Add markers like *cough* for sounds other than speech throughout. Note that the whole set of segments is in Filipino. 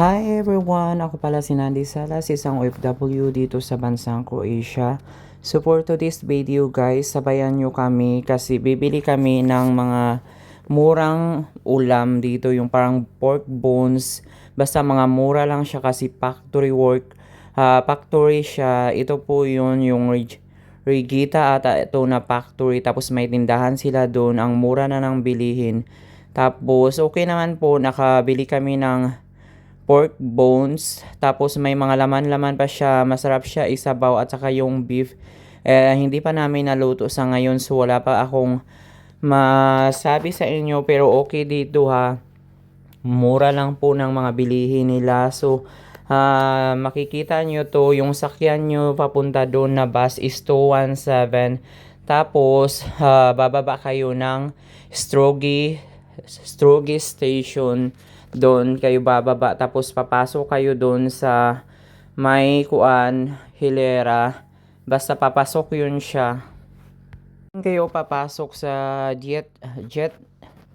Hi everyone! Ako pala si Nandi Salas, isang OFW dito sa bansang Croatia. So for today's video guys, sabayan nyo kami kasi bibili kami ng mga murang ulam dito, yung parang pork bones. Basta mga mura lang siya kasi factory work. ah, factory siya, ito po yun yung Reg- Regita ata ito na factory tapos may tindahan sila doon, ang mura na ng bilihin. Tapos okay naman po, nakabili kami ng pork bones. Tapos may mga laman-laman pa siya. Masarap siya isabaw at saka yung beef. Eh, hindi pa namin naluto sa ngayon so wala pa akong masabi sa inyo pero okay dito ha. Mura lang po ng mga bilihin nila. So, ah, makikita nyo to, yung sakyan nyo papunta doon na bus is 217. Tapos, ah, bababa kayo ng Strogi, Strogi Station. Doon kayo bababa. Tapos, papasok kayo doon sa may kuan, hilera. Basta papasok yun siya. Kayo papasok sa jet, jet,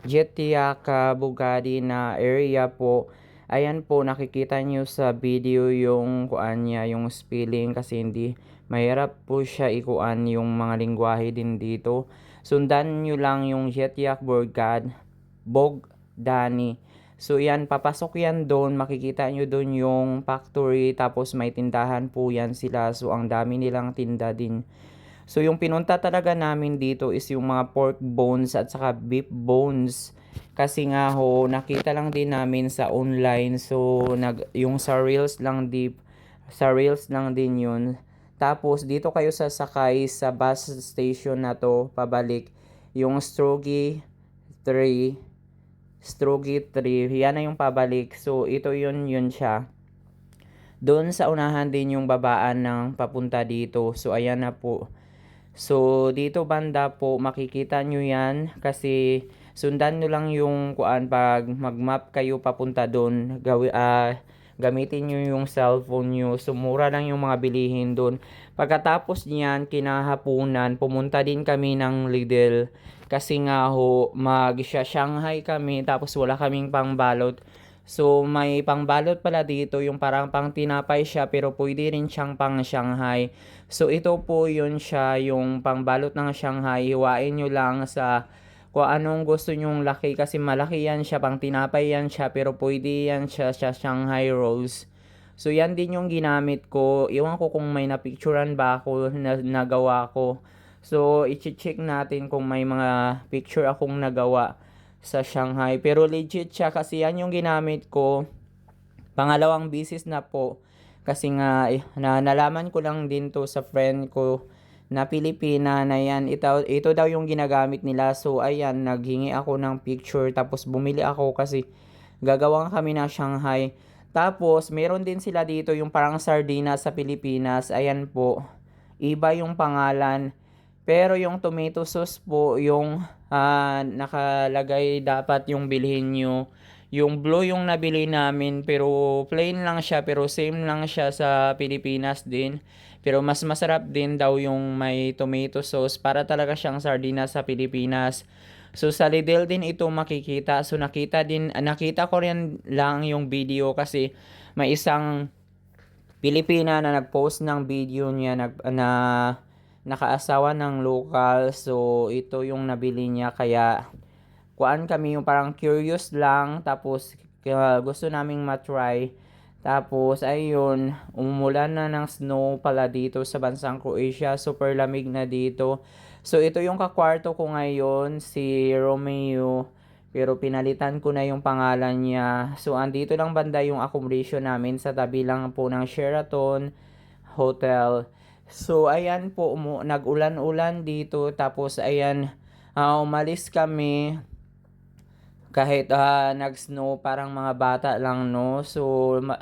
Jetiaka Bugatti na area po. Ayan po, nakikita nyo sa video yung kuan niya, yung spelling kasi hindi mahirap po siya ikuan yung mga lingwahe din dito. Sundan nyo lang yung Jetiak Bugad, Bogdani. So yan, papasok yan doon, makikita nyo doon yung factory, tapos may tindahan po yan sila. So ang dami nilang tinda din. So yung pinunta talaga namin dito is yung mga pork bones at saka beef bones. Kasi nga ho, nakita lang din namin sa online. So nag yung sa Reels lang deep sa Reels lang din yun. Tapos dito kayo sasakay sa bus station na to pabalik. Yung Strogi 3 Strogi 3, yan na yung pabalik. So ito yun yun siya. Doon sa unahan din yung babaan ng papunta dito. So ayan na po. So, dito banda po, makikita nyo yan kasi sundan nyo lang yung kuan pag mag-map kayo papunta doon. Gawi, ah, gamitin nyo yung cellphone nyo. So, mura lang yung mga bilihin doon. Pagkatapos niyan, kinahapunan, pumunta din kami ng Lidl. Kasi nga ho, mag-Shanghai kami tapos wala kaming pangbalot. So, may pangbalot pala dito, yung parang pang tinapay siya, pero pwede rin siyang pang Shanghai. So, ito po yun siya, yung pangbalot ng Shanghai. Hiwain nyo lang sa kung anong gusto nyong laki, kasi malaki yan siya, pang tinapay yan siya, pero pwede yan siya sa Shanghai rolls. So, yan din yung ginamit ko. Iwan ko kung may napicturan ba ako na nagawa ko. So, i-check natin kung may mga picture akong nagawa sa Shanghai. Pero legit siya kasi yan yung ginamit ko. Pangalawang bisis na po. Kasi nga, eh, na, nalaman ko lang din to sa friend ko na Pilipina na yan. Ito, ito daw yung ginagamit nila. So, ayan, naghingi ako ng picture. Tapos, bumili ako kasi gagawang kami ng Shanghai. Tapos, meron din sila dito yung parang sardina sa Pilipinas. Ayan po. Iba yung pangalan. Pero yung tomato sauce po, yung ah, nakalagay dapat yung bilhin nyo. Yung blue yung nabili namin pero plain lang siya pero same lang siya sa Pilipinas din. Pero mas masarap din daw yung may tomato sauce para talaga siyang sardina sa Pilipinas. So sa Lidl din ito makikita. So nakita din nakita ko rin lang yung video kasi may isang Pilipina na nag-post ng video niya nag, na nakaasawa ng local. So, ito yung nabili niya. Kaya, kuan kami yung parang curious lang. Tapos, kaya gusto naming matry. Tapos, ayun, umulan na ng snow pala dito sa bansang Croatia. Super lamig na dito. So, ito yung kakwarto ko ngayon, si Romeo. Pero pinalitan ko na yung pangalan niya. So, andito lang banda yung accommodation namin sa tabi lang po ng Sheraton Hotel. So, ayan po, umu- nag-ulan-ulan dito. Tapos, ayan, ah, umalis kami. Kahit ah, nag-snow, parang mga bata lang, no? So, ma-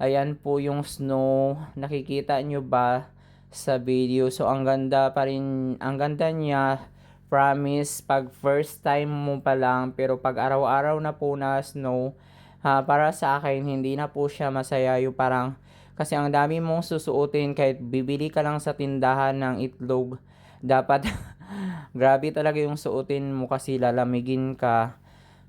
ayan po yung snow. Nakikita nyo ba sa video? So, ang ganda pa rin, ang ganda niya. Promise, pag first time mo pa lang, pero pag araw-araw na po na snow, ha, para sa akin, hindi na po siya masaya yung parang kasi ang dami mong susuotin kahit bibili ka lang sa tindahan ng itlog. Dapat *laughs* grabe talaga yung suotin mo kasi lalamigin ka.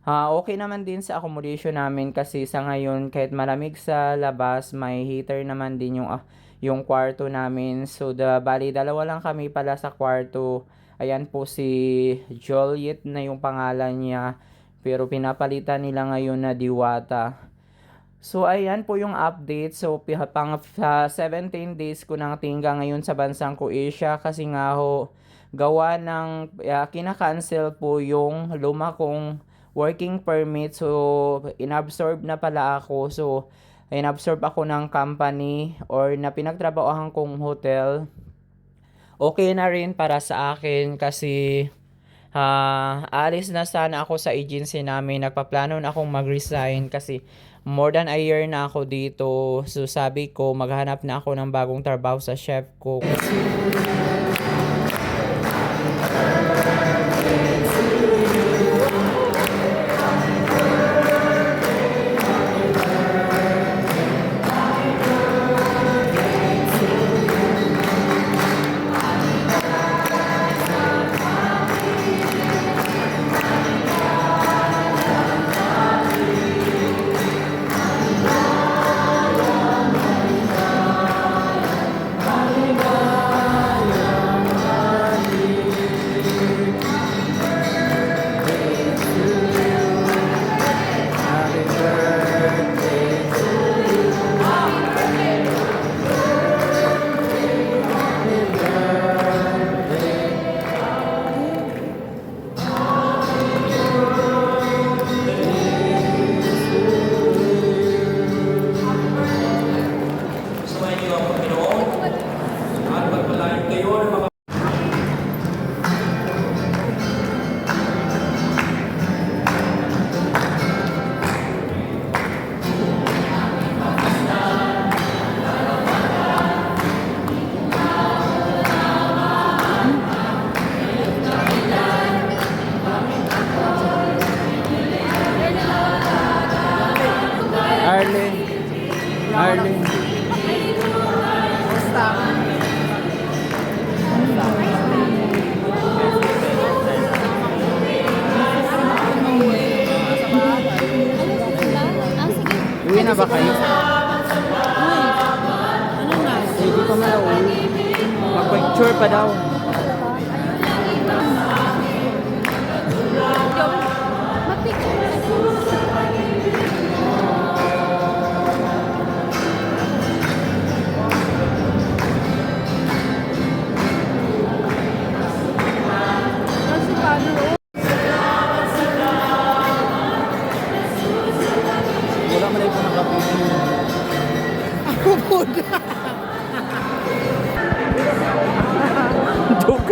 Ah, okay naman din sa accommodation namin kasi sa ngayon kahit malamig sa labas, may heater naman din yung ah, yung kwarto namin. So, da, bali dalawa lang kami pala sa kwarto. Ayan po si Joliet na yung pangalan niya. Pero pinapalitan nila ngayon na Diwata. So, ayan po yung update. So, pang sa 17 days ko nang tingga ngayon sa bansang Croatia kasi nga ho, gawa ng uh, kinakancel po yung luma kong working permit. So, inabsorb na pala ako. So, inabsorb ako ng company or na pinagtrabahohan kong hotel. Okay na rin para sa akin kasi Ah, alis na sana ako sa agency namin. Nagpaplano na akong mag-resign kasi more than a year na ako dito. So sabi ko, maghanap na ako ng bagong trabaho sa chef ko.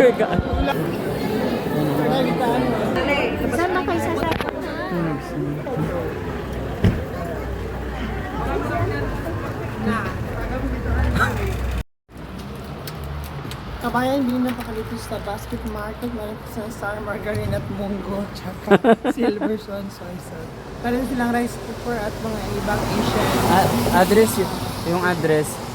Joker ka. Saan ba kayo sasakot? Kabayan, hindi na pakalipis sa basket market. Meron sa Star Margarine at Munggo, tsaka *laughs* Silver Swan Soy Sauce. Meron silang rice cooker at mga ibang Asian. A- address yun. Yung address.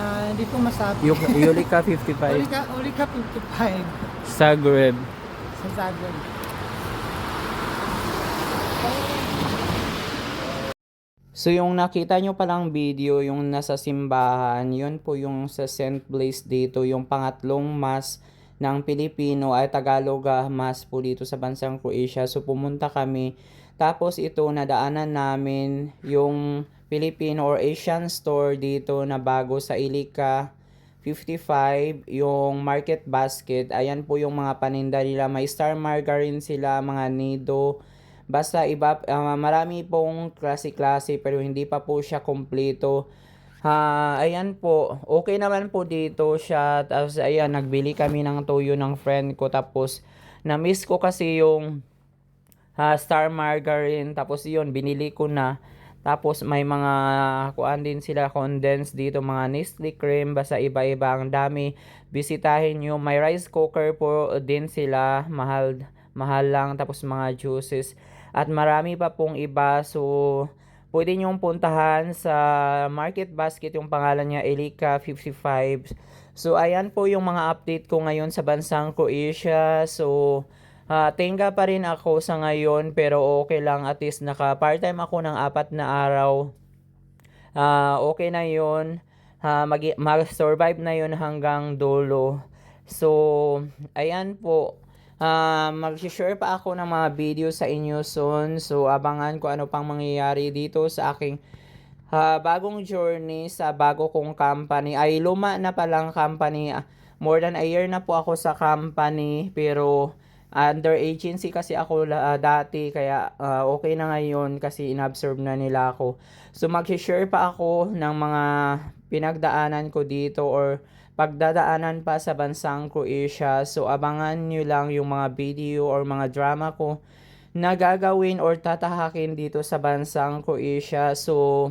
Ah, Hindi ko masabi. Yu- Yulika Uli 55. ka, uli ka 55 Zagreb. sa Zagreb. So yung nakita nyo palang video, yung nasa simbahan, yun po yung sa St. Blaise dito, yung pangatlong mass ng Pilipino ay Tagalog ah, mass po dito sa bansang Croatia. So pumunta kami. Tapos ito, nadaanan namin yung Filipino or Asian store dito na bago sa Ilika 55, yung market basket. Ayan po yung mga paninda nila. May star margarine sila, mga nido, Basta iba, ah, marami pong klase-klase pero hindi pa po siya kompleto. Ha, ayan po. Okay naman po dito siya. Tapos ayan, nagbili kami ng toyo ng friend ko. Tapos na-miss ko kasi yung ha, star margarine. Tapos yun, binili ko na. Tapos may mga kuan din sila condensed dito, mga Nestle cream, basta iba-iba ang dami. Bisitahin nyo, may rice cooker po din sila, mahal mahal lang tapos mga juices at marami pa pong iba so pwede nyong puntahan sa Market Basket yung pangalan niya Elika 55 so ayan po yung mga update ko ngayon sa bansang Croatia so Ah, tenga pa rin ako sa ngayon pero okay lang at least naka part-time ako ng apat na araw. Ah, okay na 'yon. Ah, mag mag-survive na 'yon hanggang dulo. So, ayan po. Ah, mag-share pa ako ng mga video sa inyo soon. So, abangan ko ano pang mangyayari dito sa aking ah, bagong journey sa bago kong company. Ay, luma na palang company. More than a year na po ako sa company pero under agency kasi ako ah, dati kaya ah, okay na ngayon kasi inabsorb na nila ako. So mag-share pa ako ng mga pinagdaanan ko dito or pagdadaanan pa sa bansang Croatia. So abangan nyo lang yung mga video or mga drama ko na gagawin or tatahakin dito sa bansang Croatia. So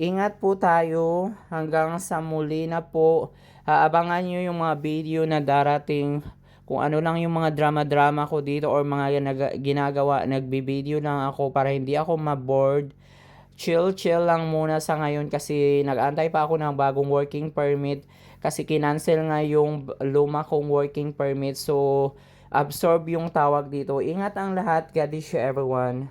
ingat po tayo hanggang sa muli na po. Aabangan nyo yung mga video na darating kung ano lang yung mga drama-drama ko dito or mga nag- ginagawa, nagbi-video lang ako para hindi ako ma-bored. Chill-chill lang muna sa ngayon kasi nag-antay pa ako ng bagong working permit kasi kinancel nga yung luma kong working permit so absorb yung tawag dito. Ingat ang lahat. God bless everyone.